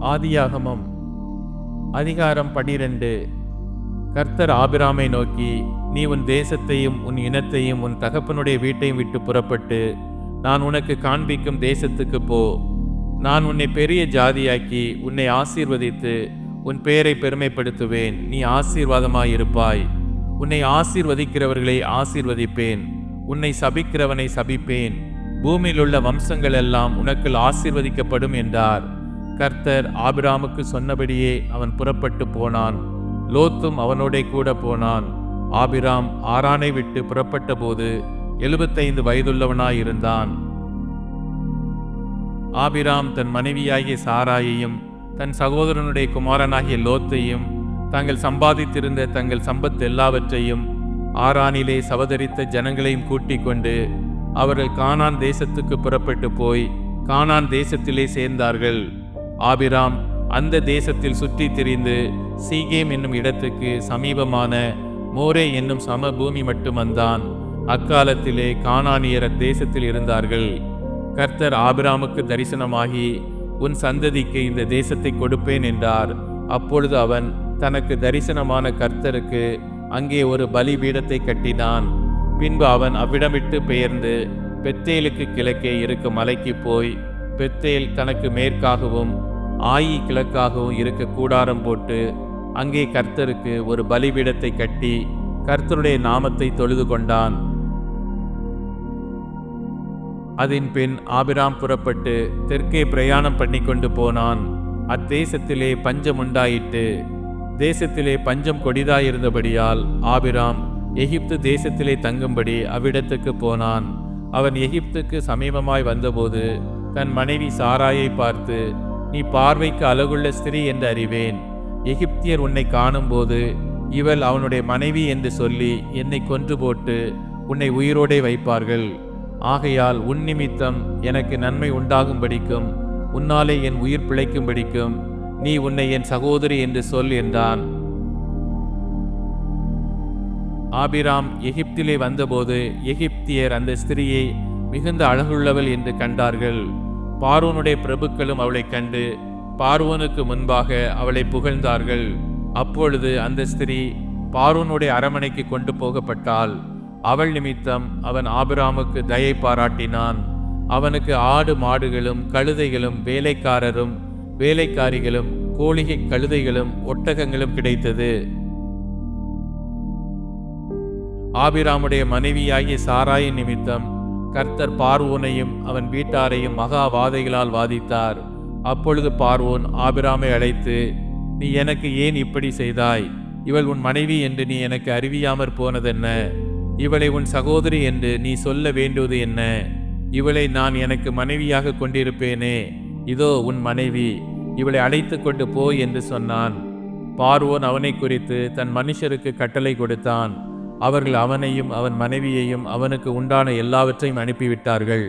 ஆதியாகமம் அதிகாரம் பனிரெண்டு. கர்த்தர் ஆபிராமை நோக்கி நீ உன் தேசத்தையும் உன் இனத்தையும் உன் தகப்பனுடைய வீட்டையும் விட்டு புறப்பட்டு நான் உனக்கு காண்பிக்கும் தேசத்துக்கு போ. நான் உன்னை பெரிய ஜாதியாக்கி உன்னை ஆசீர்வதித்து உன் பெயரை பெருமைப்படுத்துவேன். நீ ஆசீர்வாதமாயிருப்பாய் உன்னை ஆசீர்வதிக்கிறவர்களை ஆசீர்வதிப்பேன். உன்னை சபிக்கிறவனை சபிப்பேன். பூமியிலுள்ள வம்சங்கள் எல்லாம் உனக்குள் ஆசீர்வதிக்கப்படும் என்றார். கர்த்தர் ஆபிராமுக்கு சொன்னபடியே அவன் புறப்பட்டு போனான். லோத்தும் அவனோடே கூட போனான். ஆபிராம் ஆரானை விட்டு புறப்பட்ட போது எழுபத்தைந்து வயதுள்ளவனாயிருந்தான். ஆபிராம் தன் மனைவியாகிய சாராயையும் தன் சகோதரனுடைய குமாரனாகிய லோத்தையும் தாங்கள் சம்பாதித்திருந்த தங்கள் சம்பத் எல்லாவற்றையும் ஆரானிலே சவதரித்த ஜனங்களையும் கூட்டிக் கொண்டு அவர்கள் கானான் தேசத்துக்கு புறப்பட்டு போய் கானான் தேசத்திலே சேர்ந்தார்கள். ஆபிராம் அந்த தேசத்தில் சுற்றி திரிந்து சீகேம் என்னும் இடத்துக்கு சமீபமான மோரே என்னும் சமபூமி மட்டும் வந்தான். அக்காலத்திலே கானானியர் தேசத்தில் இருந்தார்கள். கர்த்தர் ஆபிராமுக்கு தரிசனமாகி உன் சந்ததிக்கு இந்த தேசத்தை கொடுப்பேன் என்றார். அப்பொழுது அவன் தனக்கு தரிசனமான கர்த்தருக்கு அங்கே ஒரு பலிபீடத்தை கட்டினான். பின்பு அவன் அவ்விடம் விட்டு பெயர்ந்து பெத்தேலுக்கு கிழக்கே இருக்கும் மலைக்கு போய் பெத்தேல் தனக்கு மேற்காகவும் ஆயி கிழக்காகவும் இருக்க கூடாரம் போட்டு அங்கே கர்த்தருக்கு ஒரு பலிபீடத்தை கட்டி கர்த்தருடைய நாமத்தை தொழுது கொண்டான். அதன் பின் ஆபிராம் புறப்பட்டு தெற்கே பிரயாணம் பண்ணி கொண்டு போனான். அத்தேசத்திலே பஞ்சம் உண்டாயிட்டு தேசத்திலே பஞ்சம் கொடிதாயிருந்தபடியால் ஆபிராம் எகிப்து தேசத்திலே தங்கும்படி அவ்விடத்துக்கு போனான். அவன் எகிப்துக்கு சமீபமாய் வந்தபோது தன் மனைவி சாராயை பார்த்து நீ பார்வைக்கு அழகுள்ள ஸ்திரீ என்று அறிவேன். எகிப்தியர் உன்னை காணும்போது இவள் அவனுடைய மனைவி என்று சொல்லி என்னை கொன்று போட்டு உன்னை உயிரோடே வைப்பார்கள். ஆகையால் உன் நிமித்தம் எனக்கு நன்மை உண்டாகும்படிக்கும் உன்னாலே என் உயிர் பிழைக்கும்படிக்கும் நீ உன்னை என் சகோதரி என்று சொல் என்றான். ஆபிராம் எகிப்திலே வந்தபோது எகிப்தியர் அந்த ஸ்திரியை மிகுந்த அழகுள்ளவள் என்று கண்டார்கள். பார்வோனுடைய பிரபுக்களும் அவளைக் கண்டு பார்வோனுக்கு முன்பாக அவளை புகழ்ந்தார்கள். அப்பொழுது அந்த ஸ்திரீ பார்வோனுடைய அரமனைக்கு கொண்டு போகப்பட்டாள். அவள் நிமித்தம் அவன் ஆபிராமுக்கு தயை பாராட்டினான். அவனுக்கு ஆடு மாடுகளும் கழுதைகளும் வேலைக்காரரும் வேலைக்காரிகளும் கோழிகை கழுதைகளும் ஒட்டகங்களும் கிடைத்தது. ஆபிராமுடைய மனைவியாகிய சாராயின் நிமித்தம் கர்த்தர் பார்வோனையும் அவன் வீட்டாரையும் மகா வாதைகளால் வாதித்தார். அப்பொழுது பார்வோன் ஆபிராமை அழைத்து நீ எனக்கு ஏன் இப்படி செய்தாய்? இவள் உன் மனைவி என்று நீ எனக்கு அறிவியாமற் போனதென்ன? இவளை உன் சகோதரி என்று நீ சொல்ல வேண்டுவது என்ன? இவளை நான் எனக்கு மனைவியாக கொண்டிருப்பேனே. இதோ உன் மனைவி இவளை அழைத்து கொண்டு போ என்று சொன்னான். பார்வோன் அவனை குறித்து தன் மனுஷருக்கு கட்டளை கொடுத்தான். அவர்கள் அவனையும் அவன் மனைவியையும் அவனுக்கு உண்டான எல்லாவற்றையும் அனுப்பிவிட்டார்கள்.